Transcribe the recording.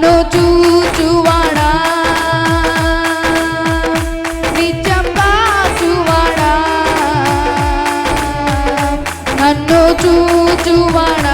কাণ্ড চুচুয়াড়া নিচম্বা চুচুয়াড়া